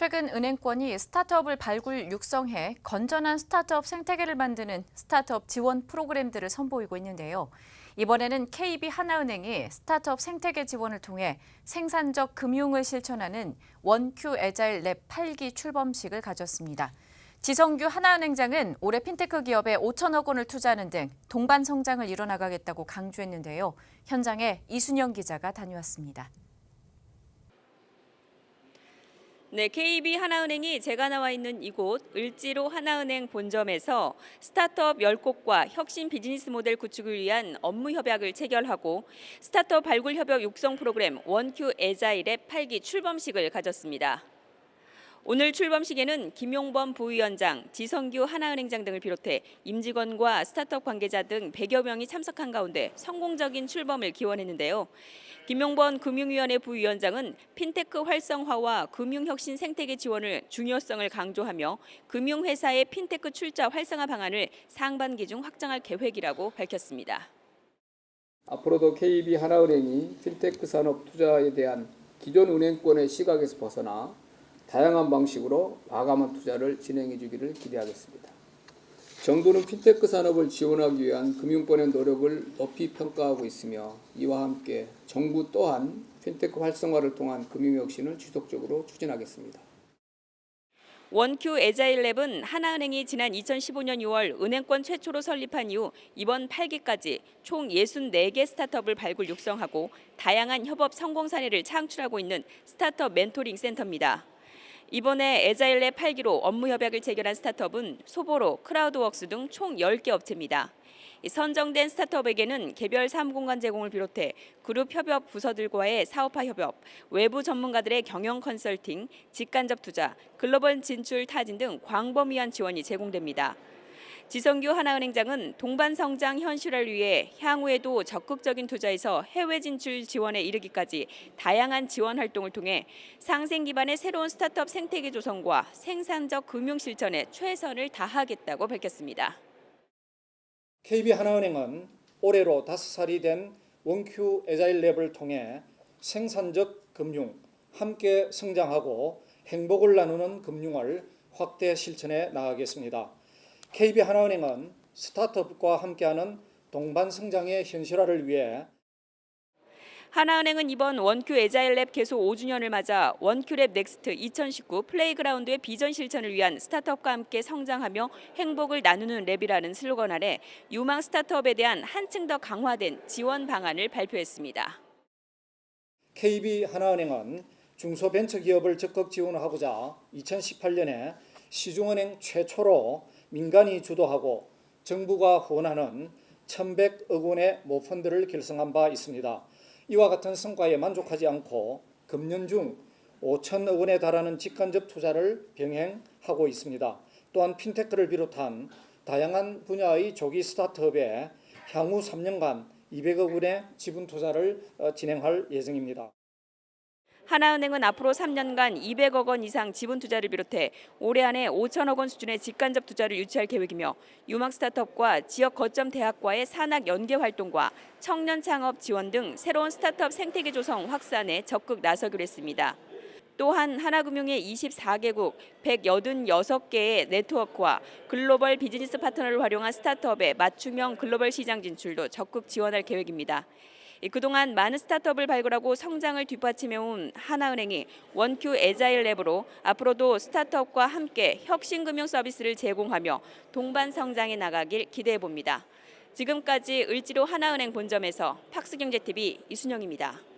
최근 은행권이 스타트업을 발굴 육성해 건전한 스타트업 생태계를 만드는 스타트업 지원 프로그램들을 선보이고 있는데요. 이번에는 KB 하나은행이 스타트업 생태계 지원을 통해 생산적 금융을 실천하는 원큐 에자일 랩 8기 출범식을 가졌습니다. 지성규 하나은행장은 올해 핀테크 기업에 5천억 원을 투자하는 등 동반 성장을 이뤄나가겠다고 강조했는데요. 현장에 이순영 기자가 다녀왔습니다. 네, KB 하나은행이 제가 나와 있는 이곳 을지로 하나은행 본점에서 스타트업 10곳과 혁신 비즈니스 모델 구축을 위한 업무 협약을 체결하고 스타트업 발굴 협력 육성 프로그램 원큐 에자일의 8기 출범식을 가졌습니다. 오늘 출범식에는 김용범 부위원장, 지성규 하나은행장 등을 비롯해 임직원과 스타트업 관계자 등 100여 명이 참석한 가운데 성공적인 출범을 기원했는데요. 김용범 금융위원회 부위원장은 핀테크 활성화와 금융혁신 생태계 지원을 중요성을 강조하며 금융회사의 핀테크 출자 활성화 방안을 상반기 중 확장할 계획이라고 밝혔습니다. 앞으로도 KB 하나은행이 핀테크 산업 투자에 대한 기존 은행권의 시각에서 벗어나 다양한 방식으로 과감한 투자를 진행해 주기를 기대하겠습니다. 정부는 핀테크 산업을 지원하기 위한 금융권의 노력을 높이 평가하고 있으며 이와 함께 정부 또한 핀테크 활성화를 통한 금융혁신을 지속적으로 추진하겠습니다. 원큐 에자일랩은 하나은행이 지난 2015년 6월 은행권 최초로 설립한 이후 이번 8기까지 총 64개 스타트업을 발굴 육성하고 다양한 협업 성공 사례를 창출하고 있는 스타트업 멘토링 센터입니다. 이번에 에자일랩 8기로 업무 협약을 체결한 스타트업은 소보로, 크라우드웍스 등 총 10개 업체입니다. 이 선정된 스타트업에게는 개별 사무공간 제공을 비롯해 그룹 협업 부서들과의 사업화 협업, 외부 전문가들의 경영 컨설팅, 직간접 투자, 글로벌 진출 타진 등 광범위한 지원이 제공됩니다. 지성규 하나은행장은 동반 성장 현실화를 위해 향후에도 적극적인 투자에서 해외 진출 지원에 이르기까지 다양한 지원 활동을 통해 상생 기반의 새로운 스타트업 생태계 조성과 생산적 금융 실천에 최선을 다하겠다고 밝혔습니다. KB 하나은행은 올해로 다섯 살이 된 원큐 에자일 랩을 통해 생산적 금융, 함께 성장하고 행복을 나누는 금융을 확대 실천해 나가겠습니다. KB 하나은행은 스타트업과 함께하는 동반 성장의 현실화를 위해 하나은행은 이번 원큐 에자일랩 개소 5주년을 맞아 원큐랩 넥스트 2019 플레이그라운드의 비전 실천을 위한 스타트업과 함께 성장하며 행복을 나누는 랩이라는 슬로건 아래 유망 스타트업에 대한 한층 더 강화된 지원 방안을 발표했습니다. KB 하나은행은 중소벤처기업을 적극 지원하고자 2018년에 시중은행 최초로 민간이 주도하고 정부가 후원하는 1,100억 원의 모펀드를 결성한 바 있습니다. 이와 같은 성과에 만족하지 않고 금년 중 5천억 원에 달하는 직간접 투자를 병행하고 있습니다. 또한 핀테크를 비롯한 다양한 분야의 조기 스타트업에 향후 3년간 200억 원의 지분 투자를 어, 진행할 예정입니다. 하나은행은 앞으로 3년간 200억 원 이상 지분 투자를 비롯해 올해 안에 5천억 원 수준의 직간접 투자를 유치할 계획이며 유망 스타트업과 지역 거점 대학과의 산학 연계 활동과 청년 창업 지원 등 새로운 스타트업 생태계 조성 확산에 적극 나서기로 했습니다. 또한 하나금융의 24개국 186개의 네트워크와 글로벌 비즈니스 파트너를 활용한 스타트업의 맞춤형 글로벌 시장 진출도 적극 지원할 계획입니다. 이 그동안 많은 스타트업을 발굴하고 성장을 뒷받침해온 하나은행이 원큐 에자일 랩으로 앞으로도 스타트업과 함께 혁신 금융 서비스를 제공하며 동반 성장해 나가길 기대해 봅니다. 지금까지 을지로 하나은행 본점에서 팍스경제TV 이순영입니다.